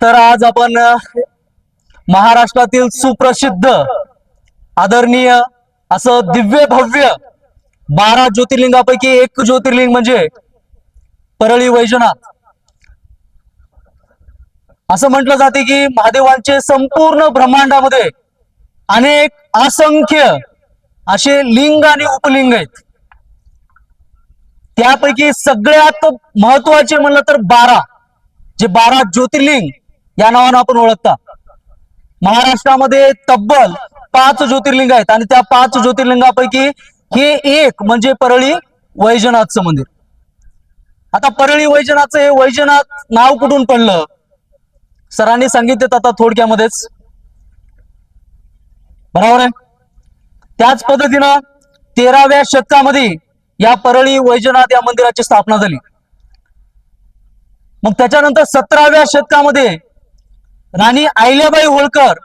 तर आज आपण महाराष्ट्रातील सुप्रसिद्ध आदरणीय असं दिव्य भव्य बारा ज्योतिर्लिंगापैकी एक ज्योतिर्लिंग म्हणजे परळी वैजनाथ. असं म्हटलं जाते की महादेवांचे संपूर्ण ब्रह्मांडामध्ये अनेक असंख्य असे लिंग आणि उपलिंग आहेत. त्यापैकी सगळ्यात महत्त्वाचे म्हणलं तर बारा जे बारा ज्योतिर्लिंग या नावानं आपण ओळखता. महाराष्ट्रामध्ये तब्बल पाच ज्योतिर्लिंग आहेत आणि त्या पाच ज्योतिर्लिंगापैकी हे एक म्हणजे परळी वैजनाथचं मंदिर. आता परळी वैजनाथचं हे वैजनाथ नाव कुठून पडलं? सरांनी सांगितलं आता थोडक्यामध्येच. बरोबर आहे? त्याच पद्धतीनं तेराव्या शतकामध्ये या परळी वैजनाथ या मंदिराची स्थापना झाली. मग त्याच्यानंतर सतराव्या शतकामध्ये राणी अहिल्याबाई होळकर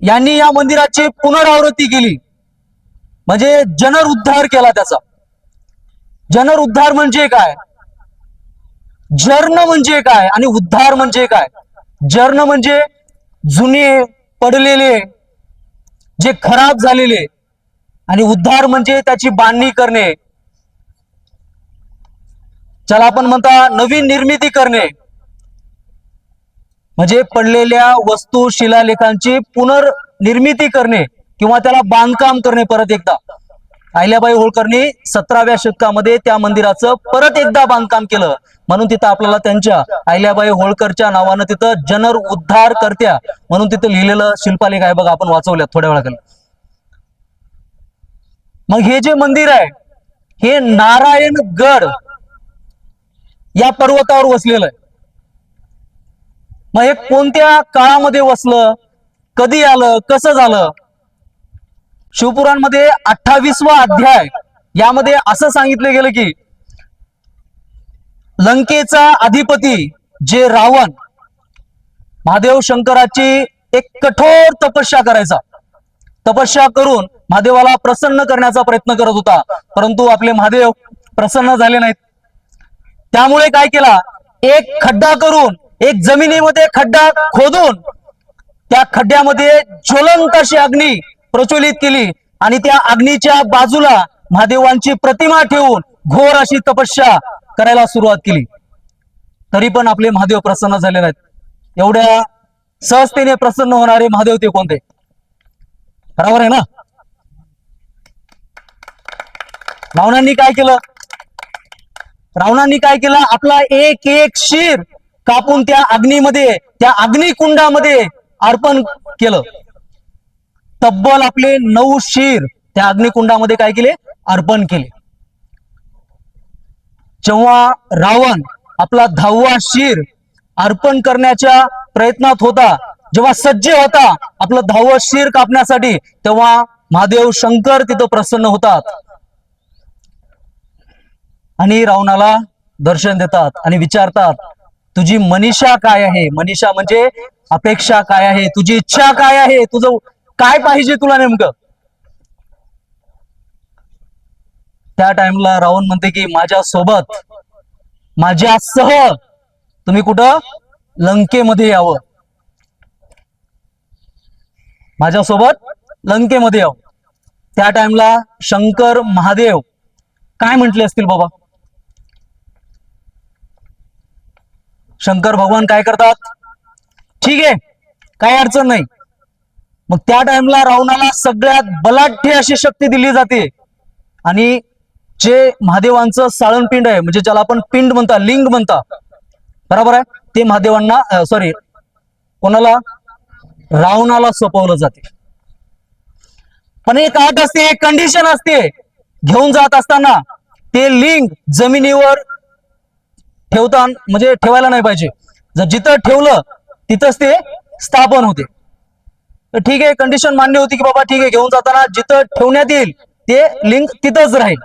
यांनी या मंदिराची पुनरावृत्ती केली. म्हणजे जनरुद्धार केला त्याचा. जनरुद्धार म्हणजे काय? जर्ण म्हणजे काय आणि उद्धार म्हणजे काय? जर्ण म्हणजे जुने पडलेले जे खराब झालेले आणि उद्धार म्हणजे त्याची बांधणी करणे. ज्याला आपण म्हणता नवीन निर्मिती करणे. म्हणजे पडलेल्या वस्तू शिलालेखांची पुनर्निर्मिती करणे किंवा त्याला बांधकाम करणे परत एकदा. अहिल्याबाई होळकरनी सतराव्या शतकामध्ये त्या मंदिराचं परत एकदा बांधकाम केलं. म्हणून तिथं आपल्याला त्यांच्या अहिल्याबाई होळकरच्या नावानं तिथं जनर उद्धार करत्या म्हणून तिथं लिहिलेलं शिल्पालेख आहे बघा आपण वाचवल्यात थोड्या वेळाखाली. मग हे जे मंदिर आहे हे नारायणगड या पर्वतावर वसलेलं आहे. मग हे कोणत्या काळामध्ये वसलं? कधी आलं? कसं झालं? शिवपुराणमध्ये अठ्ठावीसवा अध्याय यामध्ये असं सांगितलं गेलं की लंकेचा अधिपती जे रावण महादेव शंकराची एक कठोर तपस्या करायचा. तपस्या करून महादेवाला प्रसन्न करण्याचा प्रयत्न करत होता. परंतु आपले महादेव प्रसन्न झाले नाहीत. त्यामुळे काय केला? एक खड्डा करून एक जमिनीमध्ये खड्डा खोदून त्या खड्ड्यामध्ये ज्वलंत अशी अग्नी प्रज्वलित केली आणि त्या अग्नीच्या बाजूला महादेवांची प्रतिमा ठेवून घोर अशी तपस्या करायला सुरुवात केली. तरी पण आपले महादेव प्रसन्न झाले नाहीत. एवढ्या सहजतेने प्रसन्न होणारे महादेव ते कोणते? बरोबर आहे ना? रावणांनी काय केलं? रावणांनी काय केलं? आपला एक एक शिर कापून त्या अग्नीमध्ये त्या अग्निकुंडामध्ये अर्पण केलं. तब्बल आपले नऊ शिर त्या अग्निकुंडामध्ये काय केले? अर्पण केले. जेव्हा रावण आपला दहावा शिर अर्पण करण्याच्या प्रयत्नात होता जेव्हा सज्ज होता आपलं दहावं शिर कापण्यासाठी तेव्हा महादेव शंकर तिथं प्रसन्न होतात. आणि रावणाला दर्शन देतात आणि विचारतात तुझी मनीषा काय आहे? मनीषा म्हणजे अपेक्षा काय आहे? तुझी इच्छा काय आहे? तुझं काय पाहिजे तुला नेमकं? त्या टाइमला रावण म्हणते की माझ्या सोबत माझ्या सह तुम्ही कुठं? लंकेमध्ये यावं. माझ्यासोबत लंकेमध्ये यावं. त्या टाइमला शंकर महादेव काय म्हटले असतील बाबा? शंकर भगवान काय करतात? ठीक आहे काही अडचण नाही. मग त्या टाइमला रावणाला सगळ्यात बलाढ्य अशी शक्ती दिली जाते. आणि जे महादेवांचं साळणपिंड आहे म्हणजे ज्याला आपण पिंड म्हणता लिंग म्हणता बरोबर आहे? ते महादेवांना सॉरी कोणाला? रावणाला सोपवलं जाते. पण एक अट असते एक कंडिशन असते. घेऊन जात असताना ते लिंग जमिनीवर ठेवता म्हणजे ठेवायला नाही पाहिजे. जर जिथं ठेवलं तिथंच ते स्थापन होते. तर ठीक आहे कंडिशन मान्य होती की बाबा ठीक आहे घेऊन जाताना जिथं ठेवण्यात येईल ते लिंक तिथंच राहील.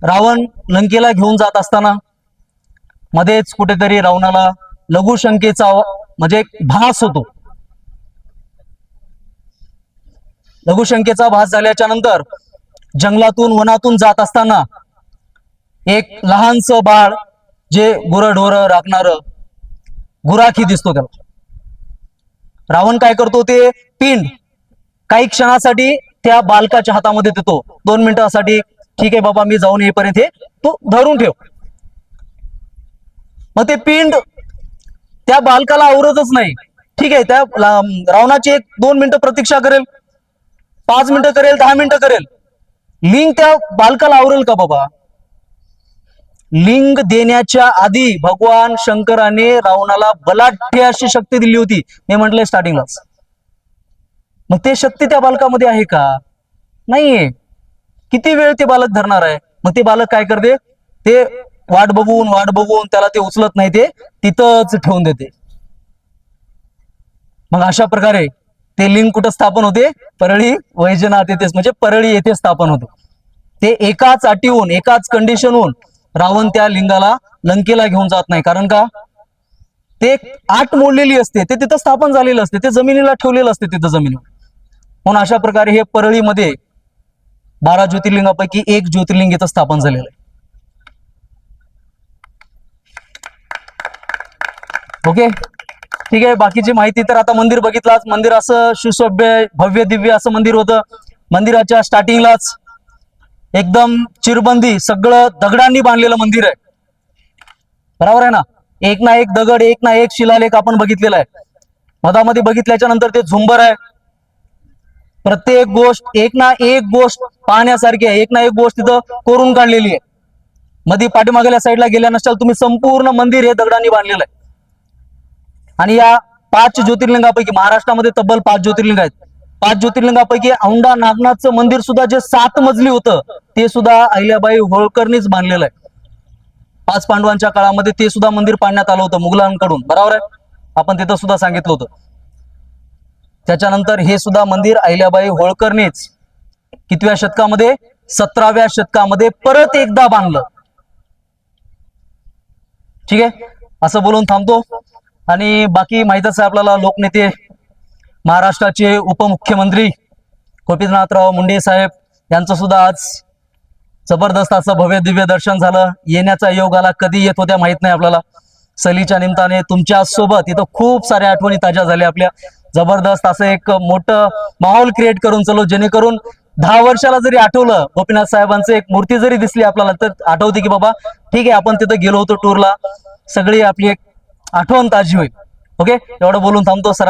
रावण लंकेला घेऊन जात असताना मध्येच कुठेतरी रावणाला लघुशंकेचा म्हणजे एक भास होतो. लघुशंकेचा भास झाल्याच्यानंतर जंगलातून वनातून जात असताना एक लहानस बाळ जे गुरढोर राखणार गुराखी दिसतो त्याला. रावण काय करतो ते पिंड काही क्षणासाठी त्या बालकाच्या हातामध्ये देतो. दोन मिनिटासाठी ठीक आहे बाबा मी जाऊन येईपर्यंत हे तू धरून ठेव. मग ते पिंड त्या बालकाला आवरतच नाही. ठीक आहे त्या रावणाची एक दोन मिनिटं प्रतीक्षा करेल पाच मिनिटं करेल दहा मिनिटं करेल. लिंग त्या बालकाला आवरेल का बाबा? लिंग देण्याच्या आधी भगवान शंकराने रावणाला बलाढ्य अशी शक्ती दिली होती. मी म्हटलंय स्टार्टिंगलाच मग ते शक्ती त्या बालकामध्ये आहे का? नाहीये. किती वेळ ते बालक धरणार आहे? मग ते बालक काय करते? ते वाट बघून वाट बघून त्याला ते उचलत नाही ते तिथंच ठेवून देते. मग अशा प्रकारे ते लिंग कुठं स्थापन होते? परळी वैजनाथ येथेच म्हणजे परळी येथे स्थापन होते. ते एकाच अटीहून एकाच कंडिशनहून रावण त्या लिंगाला लंकेला घेऊन जात नाही. कारण का? ते आठ मोडलेली असते. ते तिथं स्थापन झालेलं असते. ते जमिनीला ठेवलेलं असते तिथं जमिनीवर म्हणून अशा प्रकारे हे परळीमध्ये बारा ज्योतिर्लिंगापैकी एक ज्योतिर्लिंग इथं स्थापन झालेलं आहे. ओके? ठीक आहे. बाकीची माहिती तर आता मंदिर बघितलाच मंदिर असं सुसभ्य भव्य दिव्य असं मंदिर होतं. मंदिराच्या स्टार्टिंगलाच एकदम चिरबंदी सगळं दगडांनी बांधलेलं मंदिर आहे. बरोबर आहे ना? एक ना एक दगड एक ना एक शिलालेख आपण बघितलेला आहे. मधामध्ये बघितल्याच्या नंतर ते झुंबर आहे. प्रत्येक गोष्ट एक ना एक गोष्ट पाहण्यासारखी आहे. एक ना एक गोष्ट तिथं कोरून काढलेली आहे. मध्ये पाठीमागल्या साईडला गेल्या नसाल तुम्ही संपूर्ण मंदिर हे दगडांनी बांधलेलं आहे. आणि या पाच ज्योतिर्लिंगापैकी महाराष्ट्रामध्ये तब्बल पाच ज्योतिर्लिंग आहेत. पाच ज्योतिर्लिंगापैकी औंढा नागनाथचं मंदिर सुद्धा जे सात मजली होतं ते सुद्धा अहिल्याबाई होळकरनीच बांधलेलं आहे. पाच पांडवांच्या काळामध्ये ते सुद्धा मंदिर पाडण्यात आलं होतं मुघलांकडून. बरोबर आहे? आपण तिथं सुद्धा सांगितलं होतं. त्याच्यानंतर हे सुद्धा मंदिर अहिल्याबाई होळकरनेच कितव्या शतकामध्ये सतराव्या शतकामध्ये परत एकदा बांधलं. ठीक आहे? असं बोलून थांबतो. आणि बाकी माहितच आहे आपल्याला लोकनेते महाराष्ट्राचे उपमुख्यमंत्री गोपीनाथराव मुंडे साहेब यांचं सुद्धा आज जबरदस्त असं भव्य दिव्य दर्शन झालं. येण्याचा योग आला कधी येत होत्या माहीत नाही आपल्याला. सलीच्या निमित्ताने तुमच्यासोबत इथं खूप साऱ्या आठवणी ताज्या झाल्या आपल्या. जबरदस्त असं एक मोठं माहोल क्रिएट करून चलो. जेणेकरून दहा वर्षाला जरी आठवलं गोपीनाथ साहेबांचं एक मूर्ती जरी दिसली आपल्याला तर आठवते की बाबा ठीक आहे आपण तिथं गेलो होतो टूरला सगळी आपली एक आठवण ताजी होईल. ओके एवढं बोलून थांबतो. सर